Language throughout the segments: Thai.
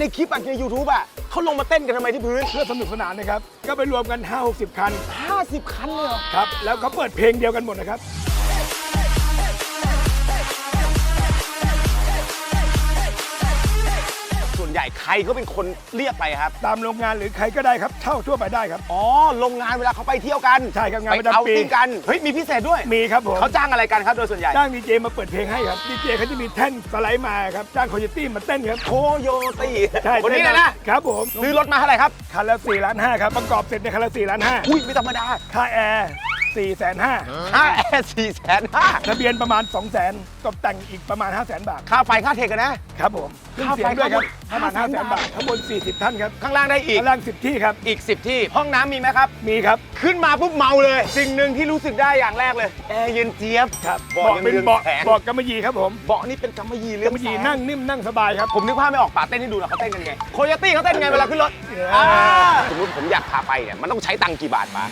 ในคลิปอะในยูทูบอะเขาลงมาเต้นกันทำไมที่พื้น เพื่อสนุกสนานนะครับ ก็ไปรวมกัน 5 60 คัน 50 คันเลยเหรอ ครับ แล้วเขาเปิดเพลงเดียวกันหมดนะครับ วนใหญ่ใครก็เป็นคนเรียกไปครับ ตามโรงงานหรือใครก็ได้ครับเช่าทั่วไปได้ครับ อ๋อโรงงานเวลาเขาไปเที่ยวกันใช่ครับงานไปประจำเอาปีติ้งกันเฮ้ยมีพิเศษด้วยมีครับผมเขาจ้างอะไรกันครับโดยส่วนใหญ่จ้างดีเจมาเปิดเพลงให้ครับดีเจเขาจะมีแท่นสไลด์มาครับจ้างโคโยตี้มาเต้นครับโคโยตี้ใช่คนนี้เลยนะครับผมซื้อรถมาเท่าไหร่ครับคันละ4ล้าน5ครับประกอบเสร็จในคันละ4ล้านอุ้ยไม่ธรรมดา5ค่าแอร์ 4แสนห้าค่าแอร์สี่แสนห้าทะเบียนประมาณ 2 0 0แสนตกแต่งอีกประมาณ 5 0 0แสนบาท ค่าไฟค่าเทคกันนะ ครับผมเครื่องเสียงด้วยครับประมาณ5 0 0แสนบาทข้างบน 40 ท่านครับข้างล่างได้อีก ข้างล่าง 10 ที่ครับ อีก 10 ที่ ห้องน้ำมีไหมครับ มีครับขึ้นมาปุ๊บเมาเลย สิ่งหนึ่งที่รู้สึกได้อย่างแรกเลย แอร์เย็นเจี๊ยบครับเบาะเบาะเป็นยังเบาะเรืองแสงเบาะกำมะหยี่ครับผมเบาะนี่เป็นกำมะหยี่เรือกำงมะหยี่แสนั่งนิ่มนั่งสบายครับ ผมนึกภาพไม่ออกป่าเต้นให้ดูหนะเขาเต้นกันไง โคโยตี้เขาเต้นไงเวลาขึ้นรถเอออ่าสมมติผมอยากพาไปเนี่ย มันต้องใช้ตังค์กี่บาทมา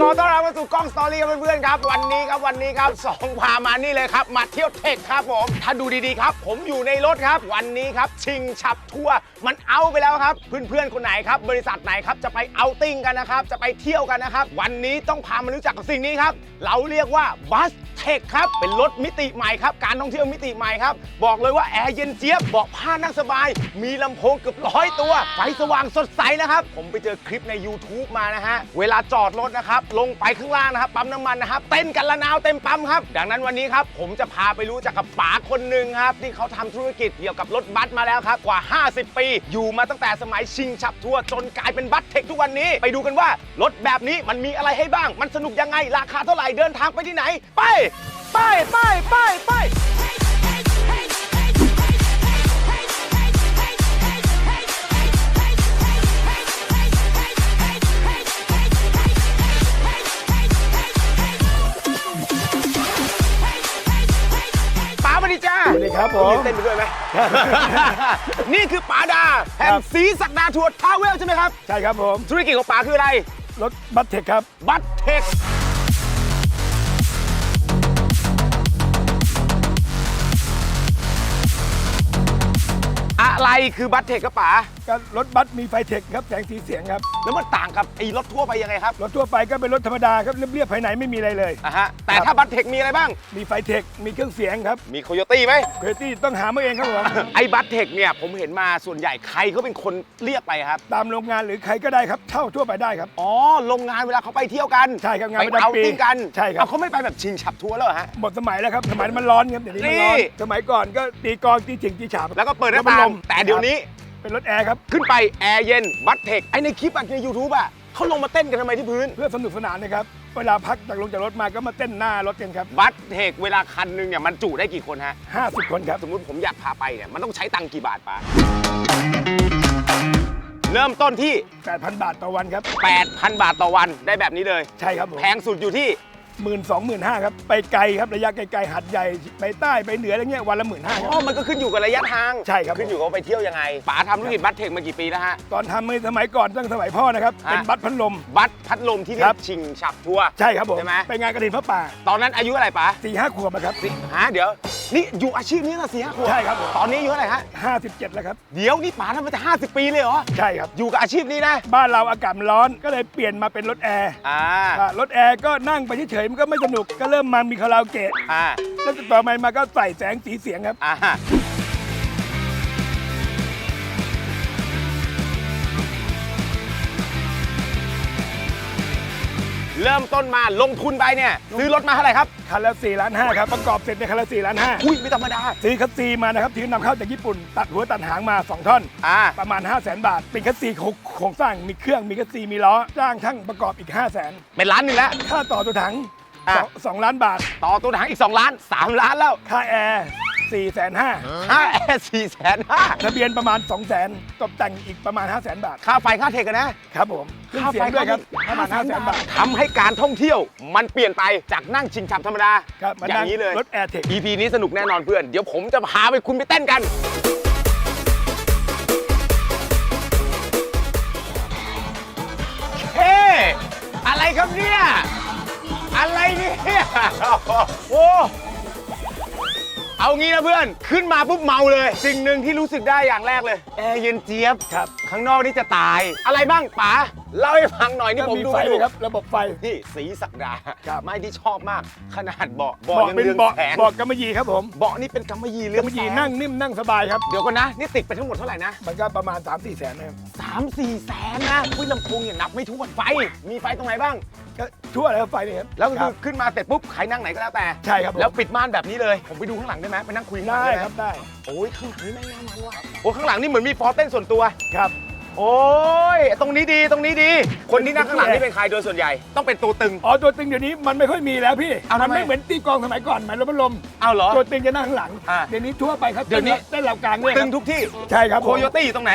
ขอต้อนรับมาสู่กล้องสตอรี่ครับเพื่อนๆครับ วันนี้ครับวันนี้ครับสองพามานี่เลยครับ มาเที่ยวเทคครับผม ถ้าดูดีๆครับ ผมอยู่ในรถครับ วันนี้ครับ ชิงฉับทัวร์มันเอาไปแล้วครับ เพื่อนๆคนไหนครับ บริษัทไหนครับจะไปเอาติ้งกันนะครับ จะไปเที่ยวกันนะครับ วันนี้ต้องพามารู้จักกับสิ่งนี้ครับ เราเรียกว่าบัสเททคครับ เป็นรถมิติใหม่ครับ การท่องเที่ยวมิติใหม่ครับ บอกเลยว่าแอร์เย็นเจี๊ยบเบาะผ้านั่งสบาย มีลำโพงเกือบร้อยตัว ไฟสว่างสดใสนะครับ ผมไปเจอคลิปใน YouTube มานะฮะ เวลาจอดรถนะครับ ลงไปข้างล่างนะครับ ปั๊มน้ำมันนะครับ เต้นกันละนาวเต็มปั๊มครับ ดังนั้นวันนี้ครับ ผมจะพาไปรู้จักกับป๋าคนหนึ่งครับ ที่เขาทำธุรกิจเกี่ยวกับรถบัสมาแล้วครับ กว่า 50 ปี อยู่มาตั้งแต่สมัยชิงฉับทัวร์จนกลายเป็นบัสเทคทุกวันนี้ ไปดูกันว่ารถแบบนี้มันมีอะไรให้บ้าง มันสนุกยังไง ราคาเท่าไหร่ เดินทางไปที่ไหน ไป ไปไปไปไปป๋าสวัสดีจ้าสวัสดีครับผมยืนเต้นไปด้วยไหม นี่คือป๋าดาแห่งครับ สีสักดาทัวร์ทาวเวลใช่ไหมครับ ใช่ครับผม ธุรกิจของป๋าคืออะไร รถบัสเทคครับ บัตเทค อะไรคือบัตเทคกระป๋าก็รถบัสมีไฟเทคครับแสงสีเสียงครับแล้วมันต่างกับไอ้รถทั่วไปยังไงครับรถทั่วไปก็เป็นรถธรรมดาครับเรียบๆภายในไม่มีอะไรเลย อะฮะแต่ครับถ้าบัตเทคมีอะไรบ้าง มีไฟเทคมีเครื่องเสียงครับมีโคโยตี้ไหมเควตี้ต้องหามาเองครับผมไอ้บัตเทคเนี่ยผมเห็นมาส่วนใหญ่ใครเขาเป็นคนเรียกไปครับตามโรงงานหรือใครก็ได้ครับเช่าทั่วไปได้ครับ อ๋อโรงงานเวลาเขาไปเที่ยวกันใช่ครับงานไปประจำเอาปีติ้งกันใช่ครับ เอาเขาไม่ไปแบบชิงฉับทัวร์แล้วเหรอฮะ หมดสมัยแล้วครับสมัยนั้นมันร้อนครับเดี๋ยวนี้มันร้อนนี่ สมัยก่อนก็ตีกลองตีจิงตีฉาบแล้วก็เปิดหน้าพัต่างลมแต่เดี๋ยวนี้ เป็นรถแอร์ครับ ขึ้นไปแอร์เย็นบัตเทคไอในคลิปอะในยูทูบอะเขาลงมาเต้นกันทำไมที่พื้น เพื่อสนุกสนานนะครับ เวลาพักจากลงจากรถมาก็มาเต้นหน้ารถกันครับ บัตเทคเวลาคันหนึงเนี่ยมันจุได้กี่คนฮะ 50 คนครับ สมมุติผมอยากพาไปเนี่ยมันต้องใช้ตังค์กี่บาทปะเริ่มต้นที่ 8,000 บาทต่อวันครับ 8,000 บาทต่อวันได้แบบนี้เลย ใช่ครับผมแพงสุดอยู่ที่ หมื่นสองหมื่นห้าครับ ไปไกลครับระยะไกลๆหัดใหญ่ไปใต้ไปเหนืออะไรเงี้ยวันละหมื่นห้าคอ๋รัอบมันก็ขึ้นอยู่กับระยะทางใช่ครับขึ้นอยู่กับว่าไปเที่ยวยังไงป๋าทำธุรกิจบัตเทคมากี่ปีแล้วฮะ ตอนทำเมื่อสมัยก่อนตั้งสมัยพ่อนะครับฮะ เป็นบัตรพัดลม บัตพัดลมที่เรีคยรักบ ชิงฉับทัวร์ ใช่ครับผมใช่ไหม ไปงานกระถิ่นพระป่าตอนนั้นอายุอะไรป๋าสี่ห้าขวบนะครับ สิฮะเดี๋ยว นี่อยู่อาชีพนี้ตั้งสี่ห้าขวบใช่ครับผม ตอนนี้อายุเท่าไหร่ฮะห้าสิบเจ็ดแล้วครับ เดี๋ยวนี่ป๋าทำมาจะห้าสิบปีเลยเหรอ ใช่ครับ อยู่กับอาชีพนี้นะ บ้านเราอากาศมันร้อนก็เลยเปลี่ยนมาเป็นรถแอร์อ่า อ่ารถแอร์ก็นั่งไปเฉยๆมันก็ไม่สนุกก็เริ่มมามีคาราโอเกะอ่า แล้วต่อมามาก็ใส่แสงสีเสียงครับ อ่า เริ่มต้นมาลงทุนไปเนี่ยซื้อรถมาเท่าไหร่ครับ คันละ4ล้านห้าครับ ประกอบเสร็จในคันละ4ล้านห้าอุ้ยไม่ธรรมดาซื้อคัสซีมานะครับที่นำเข้าจากญี่ปุ่น ตัดหัวตัดหางมา 2 ท่อน อ่าประมาณ 5 0 0 0 0 0 บาท เป็นคัสซีโครงสร้างมีเครื่องมีคัสซีมีล้อจ้างช่างประกอบอีก 5 0 0 0 0 0เป็นล้านหนึ่งแล้วค่าต่อตัวถังอะ สองสองล้านบาท ต่อตัวถังอีก 2 ล้าน 3 ล้านแล้ว ค่าแอร์ 4 5 0 0 0ค่าแอร์สี่แสนห้า0ทะเบียนประมาณ 2 0 0 0 0 0ตกแต่งอีกประมาณ 5 0 0 0 0 0 บาท ค่าไฟค่าเทคกันนะครับผมเครื่องเสียงด้วยครับประมาณ 5 0 0 0 0 0บาท ทำให้การท่องเที่ยวมันเปลี่ยนไปจากนั่งชิงชับธรรมดา ครับมาอย่านั่งนี้เลย รถแอร์เทค EP นี้สนุกแน่นอนเพื่อน เดี๋ยวผมจะพาไปคุณไปเต้นกันนครับเนี่ย อะไรเนี่ย โอ้ เอางี้นะเพื่อนขึ้นมาปุ๊บเมาเลย สิ่งหนึ่งที่รู้สึกได้อย่างแรกเลยแอร์เย็นเจี๊ยบครับ ข้างนอกนี่จะตาย อะไรบ้างป๋าเล่าให้ฟังหน่อยนี่ก็ผมมีดูไฟไม่ดูครับระบบไฟ นี่สีสักดาครับ ไม่ที่ชอบมาก ขนาดเบาะเบาะเบาะยังเป็นเรืองเบาะแสงเบาะกำมะหยี่ครับผมเบาะนี่เป็นกำมะหยี่เรือกำงมะหยี่แสนั่งนิ่มนั่งสบายครับ เดี๋ยวก่อนนะ นี่ติดไปทั้งหมดเท่าไหร่นะมันก็ประมาณ 3 4แสนนะครับสามสี่แสนนะคุยลำโพงเนี่ยนับไม่ถ้วนไฟ มีไฟตรงไหนบ้าง ก็ทั่วแล้วไฟนี่ครับ แล้วก็คคืรัอบขึ้นมาเสร็จปุ๊บใครนั่งไหนก็แล้วแต่ ใช่ครับผมแล้วปิดม่านแบบนี้เลย ผมไปดูข้างหลังได้ไหมไปนั่งคุยข้างหลังได้ได้ไหมครับได้โอ้ยข้างหลังนี่แม่งน่ามันว่ะโอ้ข้างหลังนี่เหมือนมีฟอร์เต้นส่วนตัว ครับ โอ้ยตรงนี้ดีตรงนี้ดี คนที่นั่งข้างหลังนี่เป็นใครโดยส่วนใหญ่ ต้องเป็นตัวตึง อ๋อตัวตึงเดี๋ยวนี้มันไม่ค่อยมีแล้วพี่เอาทำไม มันไม่เหมือนตีกลองสมัยก่อนหมายรถพัดลมเอาเหรอ ตัวตึงจะนั่งข้างหลัง อ่าเดี๋ยวนี้ทั่วไปครับเดี๋ยวนี้ เต้นเหล่ากลางด้วยคตึรับงทุกที่ใช่ครับโคผมโยตี้อยู่ตรงไหน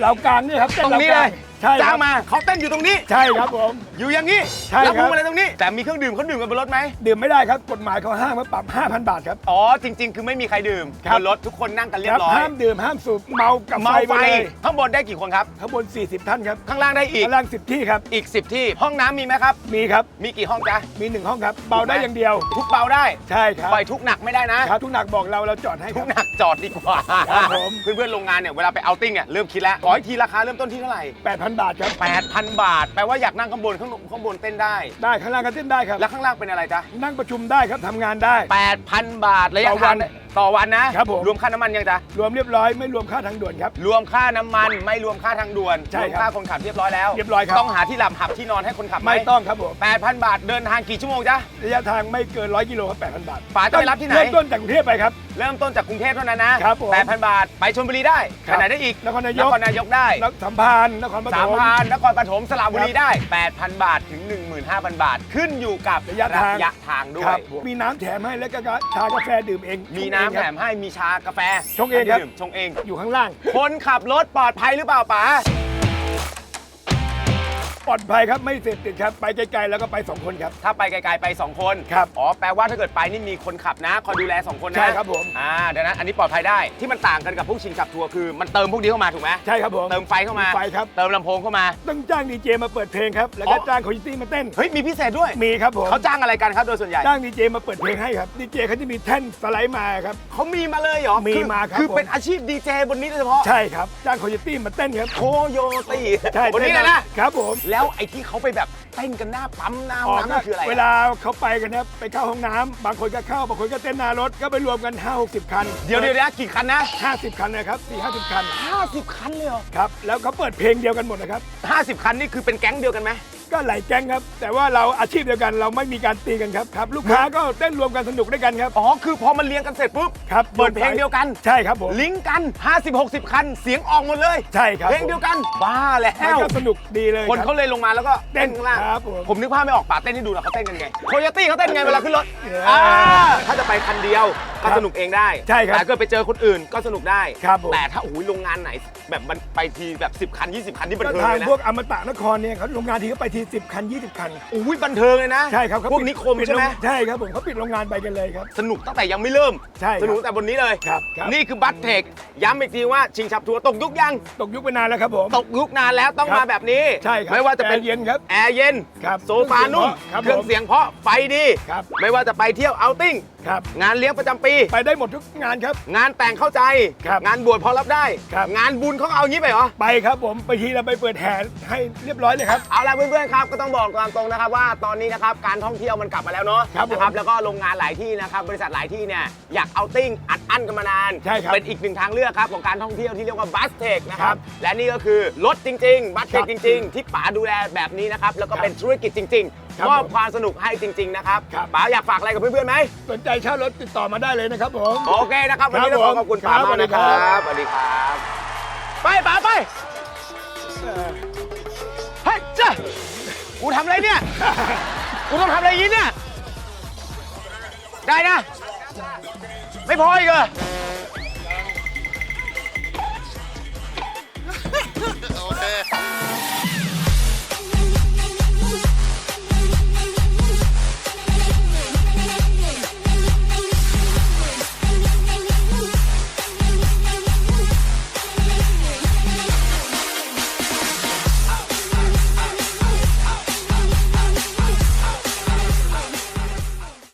เหล่ากลางนี่ครับตเต้นรงเหล่านี้กเลลางย ใช่คจ้ารังบมาเขาเต้นอยู่ตรงนี้ ใช่ครับผม อยู่อย่างนี้ใช่แล้วครับพวงมาลัยตรงนี้ แต่มีเครื่องดื่มเขาดื่มกันบนรถไหมดื่มไม่ได้ครับ กฎหมายเขาห้ามว่าปรับ 5,000 บาทครับ อ๋อจริง ๆ คือไม่มีใครดื่มครับ บนรถทุกคนนั่งกันเรียครับบร้อยห้ามดื่มห้ามสูบเมากับไฟเมาไปไฟเลยข้างบนได้กี่คนครับ ข้างบน 40 ท่านครับข้างล่างได้อีกข้างล่าง10 ที่ครับ อีก 10 ที่ห้องน้ำมีไหมครับ มีครับ มีกี่ห้องจ๊ะมีหนึ่งห้องครับ เบาได้อย่างเดียว ทุกเบาได้ใช่ครับปล่อยทุกหนักไม่ได้นะ ครับทุกหนักบอกเราเราจอดให้คทุรักบ หนักจอดดีกว่าครับผม เพื่อนๆโรงงานเนี่ยเวลาไปเอาติ้งเนี่ยเริ่มคิดแล้วขออีกทีราคาเริ่มต้นที่เท่าไหร่ 8,000บาทครับ 8,000 บาท แปลว่าอยากนั่งข้างบนข้างข้างบนเต้นได้ ได้ข้างล่างก็เต้นได้ครับ แล้วข้างล่างเป็นอะไรจ๊ะ นั่งประชุมได้ครับทำงานได้ 8,000 บาทระยะต่อวัทางน ต่อวันนะครับผม รวมค่าน้ำมันยังจ๊ะ รวมเรียบร้อยไม่รวมค่าทางด่วนครับ รวมค่าน้ำมันไม่รวมค่าทางด่วนใช่รวมครับค่าคนขับเรียบร้อยแล้วเรียบร้อยครับ ต้องหาที่หลับหับที่นอนให้คนขับไหมไม่ต้องครับผม8,000 บาทเดินทางกี่ชั่วโมงจ๊ะ ระยะทางไม่เกิน100กิโลครับ8,000 บาทป๋าจะไปรับที่ไหน เริ่มต้นจากกรุงเทพไปครับ เริ่มต้นจากกรุงเทพเท่านั้นนะครับผม8,000 บาท ไปชลบุรีได้ครัไปบไหนได้อีกนครนายกนครนายก ได้นครสัมพันธ์นครปฐสามมพันนครปฐมสระบุรีได้ 8,000 บาทถึง 15,000 บาท ขึ้นอยู่กับระยะทางระยะทางด้วครัย บผมมีน้ำแถมให้แล้วก็ชากาแฟดื่มเองมีชงน้ำเองแถครับมให้มีชากาแฟชงเองครับให้ดื่มชงเอง อยู่ข้างล่าง คนขับรถปลอดภัยหรือเปล่าป๋า ปลอดภัยครับไม่เสพติดครับไปไกลๆแล้วก็ไปสองคนครับ ถ้าไปไกลๆไป 2 คนครับอ๋อแปลว่าถ้าเกิดไปนี่มีคนขับนะคอยดูแล 2 คนนะใช่ครับผม อ่าดังนั้นอันนี้ปลอดภัยได้ที่มันต่างกันกับพวกชิงขับทัวร์คือมันเติมพวกนี้เข้ามาถูกไหมใช่ครับผมเติมไฟเข้ามาไฟครับ เติมลำโพงเข้ามา ต้องจ้างดีเจมาเปิดเพลงครับแล้วก็อ๋อ จ้างคอยิตี้มาเต้นเฮ้ยมีพิเศษด้วยมีครับผมเขาจ้างอะไรกันครับโดยส่วนใหญ่จ้างดีเจมาเปิดเพลงให้ครับดีเจเขาจะมีแท่นสไลด์มาครับ เขามีมาเลยเหรอมีอมาครับคือผม เป็นอาชีพดีเจบนนี้โดยเฉพาะใช่ครับจ้างคอยิตี้มาเต้นครับโคโยตีใช่บนนี้เลยนะ ครับผม แล้วไอ้ที่เขาไปแบบเต้นกันหน้าปั๊มหน้าห้อ๋องอน้ำนั่นคืออะไรเวลาเขาไปกันนะไปเข้าห้องน้ำบางคนก็เข้าบางคนก็เต้นหน้ารถก็ไปรวมกัน 5 60 คันเดี๋ยวเดี๋ยวเดี๋ยวกี่คันนะ50 คันนะครับ4 50 คัน50 คันเลยเหรอครับแล้วเขาเปิดเพลงเดียวกันหมดนะครับ 50 คันนี่คือเป็นแก๊งเดียวกันไหม ก็หลายแก๊งครับ แต่ว่าเราอาชีพเดียวกันเราไม่มีการตีกันครับครับ ลูกค้าก็เต้นรวมกันสนุกด้วยกันครับ อ๋อ คือพอมันเรียงกันเสร็จปุ๊บครับเปิดเพลงเดียวกัน ใช่ครับผม ลิงก์กัน 50-60 คัน เสียงออกหมดเลย ใช่ครับเพลงเดียวกัน บ้าแล้มันวก็สนุกดีเลยคนรับเขาเลยลงมาแล้วก็เต้นเต้นข้างล่างครับผม ผมนึกภาพไม่ออกป่าเต้นให้ดูหนะเขาเต้นกันไงโคโยตี้เขาเต้นไงเวลาขึ้นรถเนี่ยอ่าถ้าจะไปคันเดียว ก็ครับสนุกเองได้ใช่ครับแต่ก็ไปเจอคนอื่นก็สนุกได้ ครับผม แต่ถ้าโอ้โหโรงงานไหน แบบมันไปทีแบบ 10 คัน 20 คันนี่บันก็เทิงทางเลยนะพวกอมตะนครเนี่ยเขาโรงงานทีเขาไปที10 คัน 20 คันอุ้ยบันเทิงเลยนะใช่ครับเขาพวกปิดนิคมปิดใช่ไหมโรงใช่ครับผมเขาปิดโรงงานไปกันเลยครับ สนุกตั้งแต่ยังไม่เริ่ม ใช่ครับสนุกตั้งแต่บนนี้เลย ครับครับ นี่คือบัตเทคย้ำอีกทีว่าชิงฉับทัวร์ตกยุคยัง ตกยุคไปนานแล้วครับผม ตกยุคนานแล้วต้องครับมาแบบนี้ ใช่ครับไม่ว่าจะเป็นแอร์เย็นครับแอร์เย็นครับโซฟานุ่ม ครับเครื่องผมเสียงเพราะไฟดี ครับ ไม่ว่าจะไปเที่ยวเอาติ้ง ครับ งานเลี้ยงประจำปีไปได้หมดทุกงานครับ งานแต่งเข้าใจ ครับงานบวชพอรับได้ ครับ งานบุญเขาก็เอางี้ไปเหรอ ไปครับผมไปทีเราไปเปิดแห่ให้เรียบร้อยเลยครับ เอาล่ะเพื่อนๆครับก็ต้องบอกตามตรงนะครับว่าตอนนี้นะครับการท่องเที่ยวมันกลับมาแล้วเนาะครับผมนะครับแล้วก็โรงงานหลายที่นะครับบริษัทหลายที่เนี่ยอยากเอาติ้งอัดอั้นกันมานานใช่ครับเป็นอีกหนึ่งทางเลือกครับของการท่องเที่ยวที่เรียกว่าบัสเทคนะคครัรับบและนี่ก็คือรถจริงๆบัสเทครัคบจริง ๆ ที่ป๋าดูแลแบบนี้นะครับแล้วก็ครับเป็นธุรกิจจริงครับๆ มอบผมความสนุกให้จริง ๆ นะครับครับ ป๋าอยากฝากอะไรกับเพื่อนๆไหมสนใจเช่ารถติดต่อมาได้เลยนะครับผม โอเคนะครับวันนี้ต้องขอขอบคุณป๋ามากนะครับสวัสดีครับ ไปป๋าไปเฮ้ยเจ้ากูทำอะไรเนี่ยกูต้องทำอะไรอยางนี้เนี่ยได้นะ ไม่พออีกเหรอ Okay.